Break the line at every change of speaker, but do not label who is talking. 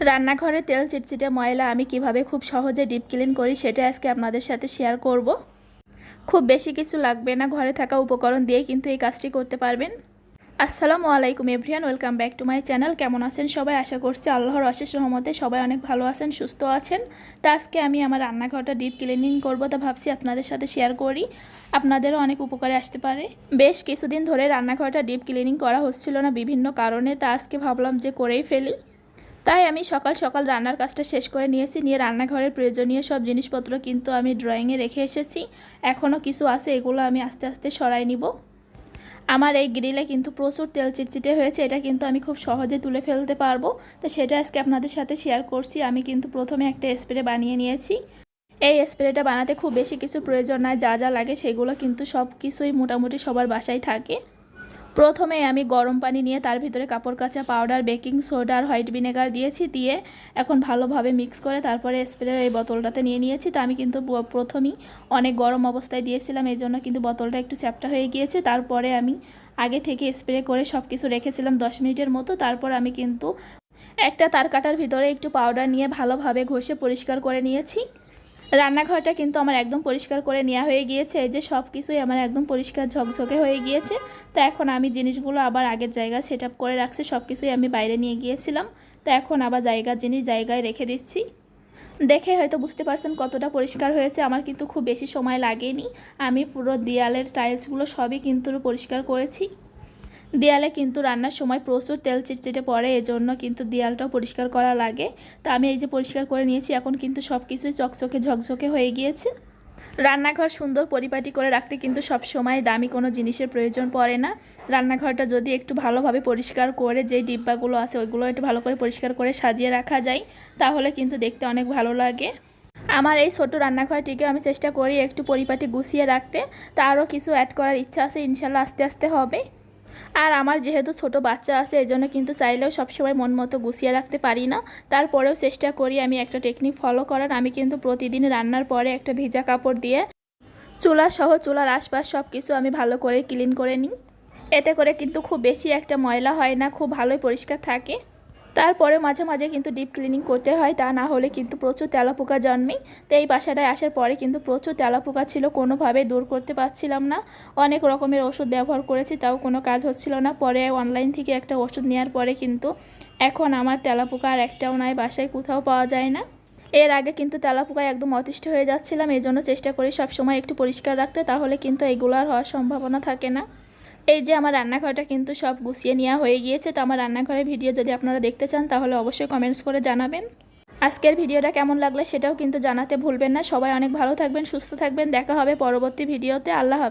রান্নাঘরে তেল চিটচিটে ময়লা আমি কীভাবে খুব সহজে ডিপ ক্লিন করি সেটা আজকে আপনাদের সাথে শেয়ার করব। খুব বেশি কিছু লাগবে না, ঘরে থাকা উপকরণ দিয়ে কিন্তু এই কাজটি করতে পারবেন। আসসালামু আলাইকুম everyone welcome back to my channel কেমন আছেন সবাই? আশা করছি আল্লাহর অশেষ রহমতে সবাই অনেক ভালো আছেন, সুস্থ আছেন। তা আজকে আমি আমার রান্নাঘরটা ডিপ ক্লিনিং করব তা ভাবছি আপনাদের সাথে শেয়ার করি। আপনাদেরও অনেক উপকারে আসতে পারে। বেশ কিছুদিন ধরে রান্নাঘরটা ডিপ ক্লিনিং করা হচ্ছিল না বিভিন্ন কারণে, তা আজকে ভাবলাম যে করেই ফেলি। তাই আমি সকাল সকাল রান্নার কাজটা শেষ করে নিয়েছি, নিয়ে রান্নাঘরের প্রয়োজনীয় সব জিনিসপত্র কিন্তু আমি ড্রয়িংয়ে রেখে এসেছি। এখনও কিছু আছে, এগুলো আমি আস্তে আস্তে সরাই নিব। আমার এই গ্রিলে কিন্তু প্রচুর তেল চিটচিটে হয়েছে, এটা কিন্তু আমি খুব সহজে তুলে ফেলতে পারব। তো সেটা আজকে আপনাদের সাথে শেয়ার করছি, আমি কিন্তু প্রথমে একটা স্প্রে বানিয়ে নিয়েছি। এই স্প্রেটা বানাতে খুব বেশি কিছু প্রয়োজন নয় যা যা লাগে সেগুলো কিন্তু সব কিছুই মোটামুটি সবার বাসায় থাকে। প্রথমে আমি গরম পানি নিয়ে তার ভিতরে কাপড় কাচা পাউডার বেকিং সোডা আর হোয়াইট ভিনেগার দিয়েছি, দিয়ে এখন ভালোভাবে মিক্স করে তারপরে স্প্রের এই বোতলটাতে নিয়ে নিয়েছি। তো আমি কিন্তু প্রথমেই অনেক গরম অবস্থায় দিয়েছিলাম, এই জন্য কিন্তু বোতলটা একটু চ্যাপটা হয়ে গিয়েছে। তারপরে আমি আগে থেকে স্প্রে করে সব কিছু রেখেছিলাম দশ মিনিটের মতো। তারপর আমি কিন্তু একটা তার কাটার ভিতরে একটু পাউডার নিয়ে ভালোভাবে ঘষে পরিষ্কার করে নিয়েছি। রান্নাঘরটা কিন্তু আমার একদম পরিষ্কার করে নেওয়া হয়ে গিয়েছে। এই যে সব কিছুই আমার একদম পরিষ্কার ঝকঝকে হয়ে গিয়েছে। তো এখন আমি জিনিসগুলো আবার আগের জায়গায় সেট করে রাখছি সব কিছুই আমি বাইরে নিয়ে গিয়েছিলাম। তো এখন আবার জায়গার জিনিস জায়গায় রেখে দিচ্ছি। দেখে হয়তো বুঝতে পারছেন কতটা পরিষ্কার হয়েছে। আমার কিন্তু খুব বেশি সময় লাগেনি। আমি পুরো দেয়ালের টাইলসগুলো সবই কিন্তু পরিষ্কার করেছি। দেয়ালে কিন্তু রান্নার সময় প্রচুর তেল চিটচিটে পড়ে, এজন্য কিন্তু দেয়ালটাও পরিষ্কার করা লাগে। তো আমি এই যে পরিষ্কার করে নিয়েছি, এখন কিন্তু সব কিছুই চকচকে ঝকঝকে হয়ে গিয়েছে। রান্নাঘর সুন্দর পরিপাটি করে রাখতে কিন্তু সব সময় দামি কোনো জিনিসের প্রয়োজন পড়ে না। রান্নাঘরটা যদি একটু ভালোভাবে পরিষ্কার করে যে ডিব্বাগুলো আছে ওইগুলো একটু ভালো করে পরিষ্কার করে সাজিয়ে রাখা যায়, তাহলে কিন্তু দেখতে অনেক ভালো লাগে। আমার এই ছোট রান্নাঘরটিকে আমি চেষ্টা করি একটু পরিপাটি গুছিয়ে রাখতে। তারও কিছু অ্যাড করার ইচ্ছা আছে, ইনশাল্লাহ আস্তে আস্তে হবে। আর আমার যেহেতু ছোট বাচ্চা আছে এই জন্য কিন্তু চাইলেও সবসময় মন মতো গুছিয়ে রাখতে পারি না। তারপরেও চেষ্টা করি আমি একটা টেকনিক ফলো করার। আমি কিন্তু প্রতিদিন রান্নার পরে একটা ভিজা কাপড় দিয়ে চুলা সহ চুলার আশপাশ সব কিছু আমি ভালো করে ক্লিন করে নিই। এতে করে কিন্তু খুব বেশি একটা ময়লা হয় না, খুব ভালোই পরিষ্কার থাকে। তারপরে মাঝে মাঝে কিন্তু ডিপ ক্লিনিং করতে হয়, তা না হলে কিন্তু প্রচুর তেলাপোকা জন্মে তো এই বাসাটায় আসার পরে কিন্তু প্রচুর তেলাপোকা ছিল, কোনোভাবে দূর করতে পারছিলাম না। অনেক রকমের ওষুধ ব্যবহার করেছি, তাও কোনো কাজ হচ্ছিল না। পরে অনলাইন থেকে একটা ওষুধ নেওয়ার পরে কিন্তু এখন আমার তেলাপোকা আর একটাও নাই, বাসায় কোথাও পাওয়া যায় না। এর আগে কিন্তু তেলাপোকায় একদম অতিষ্ঠ হয়ে যাচ্ছিলাম এই জন্য চেষ্টা করি সবসময় একটু পরিষ্কার রাখতে, তাহলে কিন্তু এগুলো আর হওয়ার সম্ভাবনা থাকে না। এই যে আমার রান্নাঘরটা কিন্তু সব গুছিয়ে নেওয়া হয়ে গিয়েছে, তো আমার রান্নাঘরের ভিডিও যদি আপনারা দেখতে চান, তাহলে অবশ্যই কমেন্টস করে জানাবেন। আজকের ভিডিওটা কেমন লাগলে সেটাও কিন্তু জানাতে ভুলবেন না। সবাই অনেক ভালো থাকবেন, সুস্থ থাকবেন। দেখা হবে পরবর্তী ভিডিওতে। আল্লাহ হাফেজ।